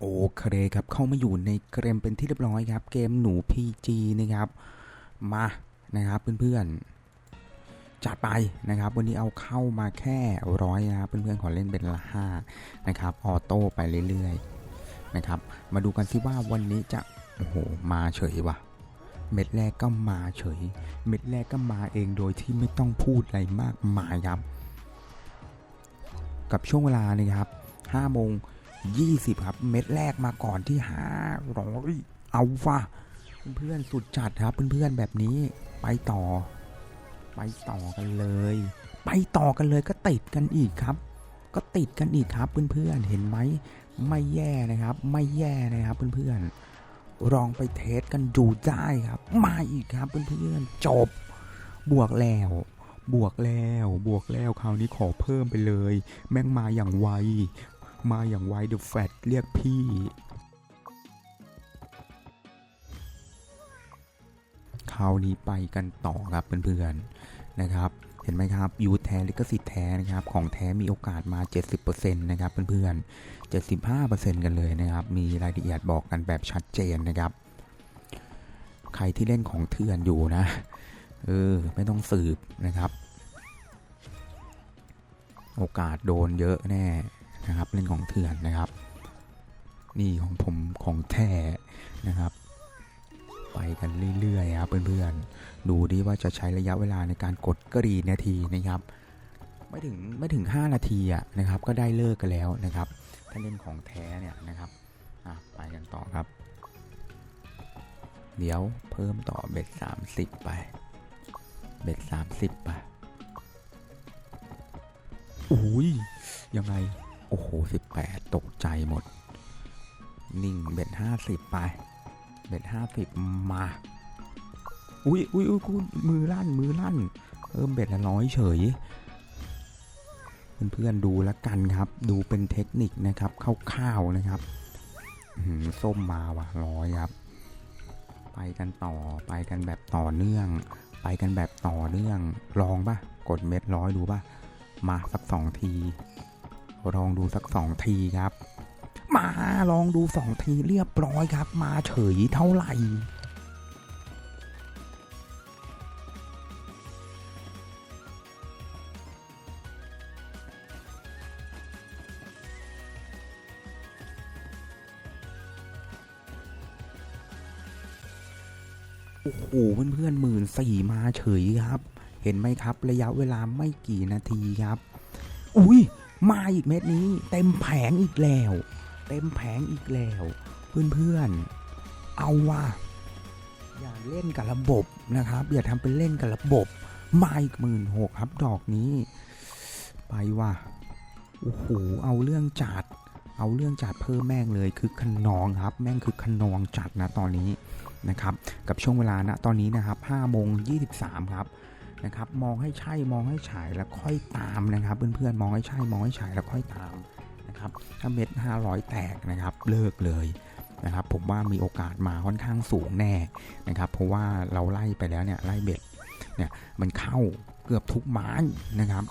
โอเคครับเข้ามาอยู่ในเกมเป็นที่เรียบร้อยครับ เกมหนู PG นะครับมานะครับเพื่อนๆจัดไปนะครับ วันนี้เอาเข้ามาแค่ร้อยนะครับเพื่อนๆขอเล่นเป็นละห้านะครับออโต้ไปเรื่อยๆนะครับมาดูกันซิว่าวันนี้จะโอ้โหมาเฉยว่ะ เม็ดแรกก็มาเฉย เม็ดแรกก็มาเองโดยที่ไม่ต้องพูดอะไรมากมายครับ กับช่วงเวลานะครับ5โมง 20 ครับ เม็ดแรกมาก่อนที่หาร้อยเอาว่ะเพื่อนๆสุดจัดครับเพื่อนๆแบบนี้ไปต่อ ไปต่อกันเลย ไปต่อกันเลยก็ติดกันอีกครับ ก็ติดกันอีกครับเพื่อนๆเห็นไหมไม่แย่นะครับ ไม่แย่นะครับเพื่อนๆลองไปเทสกันดูได้ครับ มาอีกครับเพื่อนๆจบบวกแล้วบวกแล้ว บวกแล้ว คราวนี้ขอเพิ่มไปเลย แม่งมาอย่างไว มาอย่างไวเดอะแฟตเรียกพี่ คราวนี้ไปกันต่อครับเพื่อนๆนะครับเห็นไหมครับยูแท้ลิขสิทธิ์แท้นะครับ ของแท้มีโอกาสมา 70%นะครับเพื่อนๆ 75%กันเลยนะครับ มีรายละเอียดบอกกันแบบชัดเจนนะครับ ใครที่เล่นของเถื่อนอยู่นะ เออ ไม่ต้องสืบนะครับ โอกาสโดนเยอะแน่ นะครับ เล่นของเถื่อนนะครับ นี่ของผมของแท้นะครับ ไปกันเรื่อยๆครับเพื่อนๆ ดูดิว่าจะใช้ระยะเวลาในการกดกรีนาทีนะครับไม่ถึงไม่ถึง 5 นาทีอะนะครับ ก็ได้เลิกกันแล้วนะครับ ถ้าเล่นของแท้เนี่ยนะครับอะไปกันต่อครับ เดี๋ยวเพิ่มต่อเบ็ด30 ไป เบ็ด30 ไปอุ้ยยังไง โอ้โห18ตกใจหมด นิ่งเบ็ด50ไป เบ็ด50มา อุ้ยอุ้ยอุ้ยกูมือลั่นมือลั่นเพิ่มเบ็ดละร้อยเฉย เพื่อนๆดูแล้วกันครับ ดูเป็นเทคนิคนะครับคร่าวๆนะครับหือส้มมาว่ะร้อยครับ ไปกันต่อไปกันแบบต่อเนื่อง ไปกันแบบต่อเนื่องลองป่ะ กดเม็ดร้อยดูป่ะ มาสักสองที ลองดูสักสองทีครับ มาลองดูสองทีเรียบร้อยครับ มาเฉยเท่าไหร่โอ้โหเพื่อนๆหมื่นสี่มาเฉยครับ เห็นไหมครับ ระยะเวลาไม่กี่นาทีครับ อุ้ย มาอีกเม็ดนี้ เต็มแผงอีกแล้ว เต็มแผงอีกแล้ว เพื่อนๆ เอาว่า อย่าเล่นกับระบบนะครับ อย่าทำเป็นเล่นกับระบบ มาอีกหมื่นหกครับดอกนี้ ไปว่าโอ้โหเอาเรื่องจัด เอาเรื่องจัดเพิ่มแม่งเลยคือขนองครับ แม่งคือขนองจัดนะตอนนี้นะครับ กับช่วงเวลาณตอนนี้นะครับ5โมง23 ครับ นะครับมองให้ใช่มองให้ฉายแล้วค่อยตามนะครับ เพื่อนๆมองให้ใช่มองให้ฉายแล้วค่อยตามนะครับถ้าเม็ด500 แตกนะครับเลิกเลยนะครับผมว่ามีโอกาสมาค่อนข้างสูงแน่นะครับเพราะว่าเราไล่ไปแล้วเนี่ยไล่เบ็ดเนี่ยมันเข้าเกือบทุกไม้นะครับ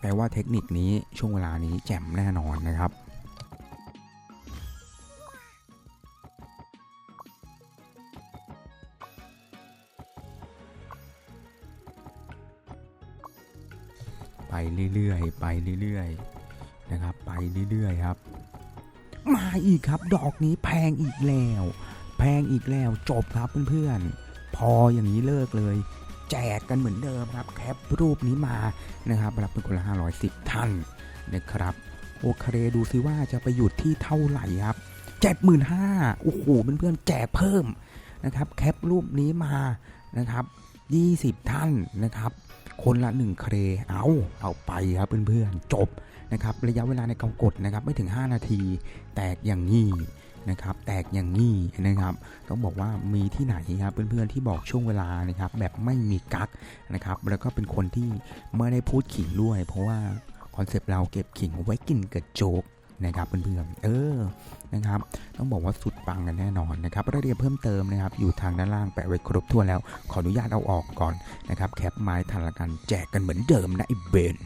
แปลว่าเทคนิคนี้ช่วงเวลานี้แจ่มแน่นอนนะครับ ไปเรื่อยๆ ไปเรื่อยๆ นะครับ ไปเรื่อยๆ ครับ มาอีกครับ ดอกนี้แพงอีกแล้ว แพงอีกแล้ว จบครับเพื่อนๆ พออย่างนี้เลิกเลย แจกกันเหมือนเดิมครับ แคปรูปนี้มานะครับรับเป็นคนละ510 ท่านนะครับโอเคดูซิว่าจะไปหยุดที่เท่าไหร่ครับเจ็ดหมื่นห้าโอ้โหเพื่อนๆ แจกเพิ่มนะครับ แคปรูปนี้มานะครับ 20 ท่านนะครับ คนละ 1 เครเอาเอาไปครับเพื่อนๆจบนะครับระยะเวลาในการกดนะครับไม่ถึง 5 นาที แตกอย่างงี้นะครับแตกอย่างงี้นะครับต้องบอกว่ามีที่ไหนครับเพื่อนๆที่บอกช่วงเวลานะครับแบบไม่มีกักนะครับแล้วก็เป็นคนที่ไม่ได้พูดขิงด้วย เพราะว่าคอนเซปต์เราเก็บขิงไว้กินเกิดโจ๊ก นะครับเพื่อนๆเออนะครับต้องบอกว่าสุดปังกันแน่นอนนะครับรายละเอียดเพิ่มเติมนะครับอยู่ทางด้านล่างแปะไว้ครบถ้วนแล้ว ขออนุญาตเอาออกก่อนนะครับแคปไม้ทันละกันแจกกันเหมือนเดิมนะไอ้เบน